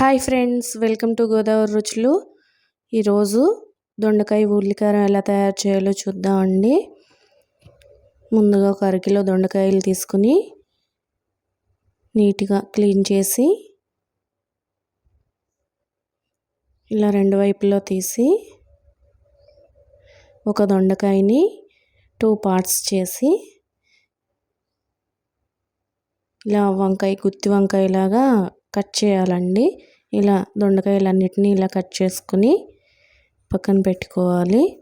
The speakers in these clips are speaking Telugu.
Hi friends welcome to Godavari రుచులు. ఈరోజు దొండకాయ ఉల్లికారం ఎలా తయారు చేయాలో చూద్దామండి ముందుగా ఒక అరకిలో దొండకాయలు తీసుకుని నీట్గా క్లీన్ చేసి ఇలా రెండు వైపులో తీసి ఒక దొండకాయని టూ పార్ట్స్ చేసి ఇలా వంకాయ గుత్తి వంకాయలాగా కట్ చేయాలండి. ఇలా దొండకాయలన్నిటినీ ఇలా కట్ చేసుకుని పక్కన పెట్టుకోవాలి.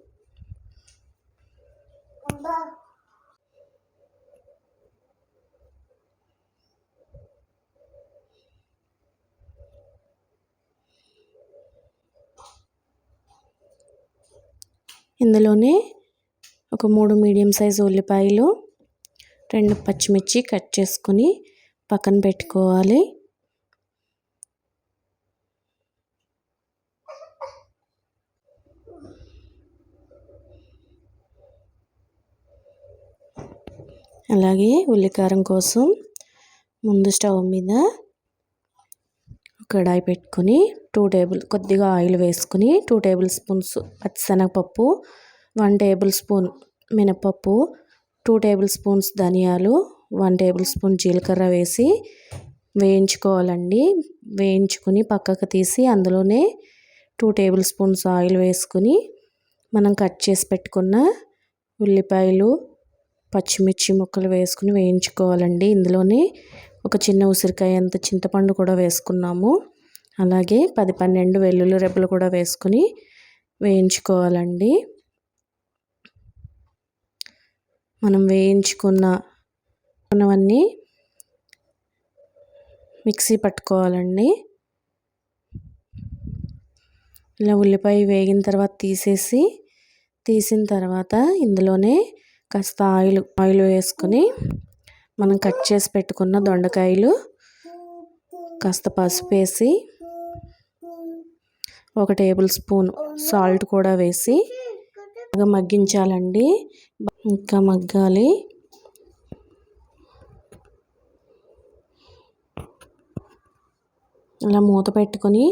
ఇందులోనే ఒక మూడు మీడియం సైజు ఉల్లిపాయలు రెండు పచ్చిమిర్చి కట్ చేసుకుని పక్కన పెట్టుకోవాలి. అలాగే ఉల్లికారం కోసం ముందు స్టవ్ మీద కడాయి పెట్టుకొని టూ టేబుల్ కొద్దిగా ఆయిల్ వేసుకుని టూ టేబుల్ స్పూన్స్ పచ్చిశనగపప్పు వన్ టేబుల్ స్పూన్ మినపప్పు టూ టేబుల్ స్పూన్స్ ధనియాలు వన్ టేబుల్ స్పూన్ జీలకర్ర వేసి వేయించుకోవాలండి. వేయించుకుని పక్కకు తీసి అందులోనే టూ టేబుల్ స్పూన్స్ ఆయిల్ వేసుకుని మనం కట్ చేసి పెట్టుకున్న ఉల్లిపాయలు పచ్చిమిర్చి ముక్కలు వేసుకుని వేయించుకోవాలండి. ఇందులోనే ఒక చిన్న ఉసిరికాయ అంత చింతపండు కూడా వేసుకున్నాము. అలాగే పది పన్నెండు వెల్లుల్లి రెబ్బలు కూడా వేసుకుని వేయించుకోవాలండి. మనం వేయించుకున్న ఉన్నవన్నీ మిక్సీ పట్టుకోవాలండి. ఇలా ఉల్లిపాయ వేగిన తర్వాత తీసేసి తీసిన తర్వాత ఇందులోనే కాస్త ఆయిల్ ఆయిల్ వేసుకొని మనం కట్ చేసి పెట్టుకున్న దొండకాయలు కాస్త పసుపు వేసి ఒక టేబుల్ స్పూన్ సాల్ట్ కూడా వేసి బాగా మగ్గించాలండి. ఇంకా మగ్గాలి. అలా మూత పెట్టుకొని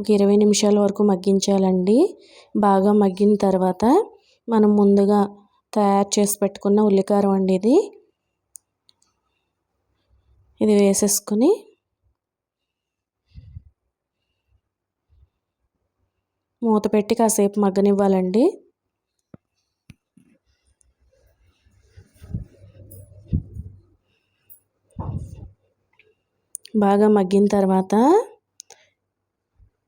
ఒక ఇరవై నిమిషాల వరకు మగ్గించాలండి. బాగా మగ్గిన తర్వాత మనం ముందుగా తయారు చేసి పెట్టుకున్న ఉల్లికారం అండి ఇది. ఇది వేసేసుకుని మూత పెట్టి కాసేపు మగ్గనివ్వాలండి. బాగా మగ్గిన తర్వాత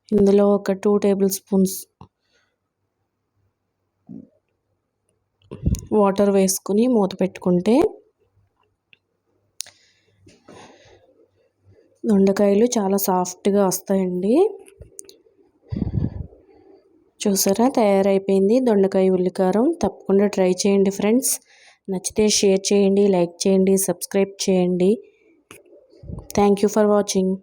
ఇందులో ఒక టూ టేబుల్ స్పూన్స్ వాటర్ వేసుకుని మూత పెట్టుకుంటే దొండకాయలు చాలా సాఫ్ట్గా వస్తాయండి. చూసారా? తయారైపోయింది దొండకాయ ఉల్లికారం. తప్పకుండా ట్రై చేయండి ఫ్రెండ్స్. నచ్చితే షేర్ చేయండి లైక్ చేయండి సబ్స్క్రైబ్ చేయండి. Thank you for watching.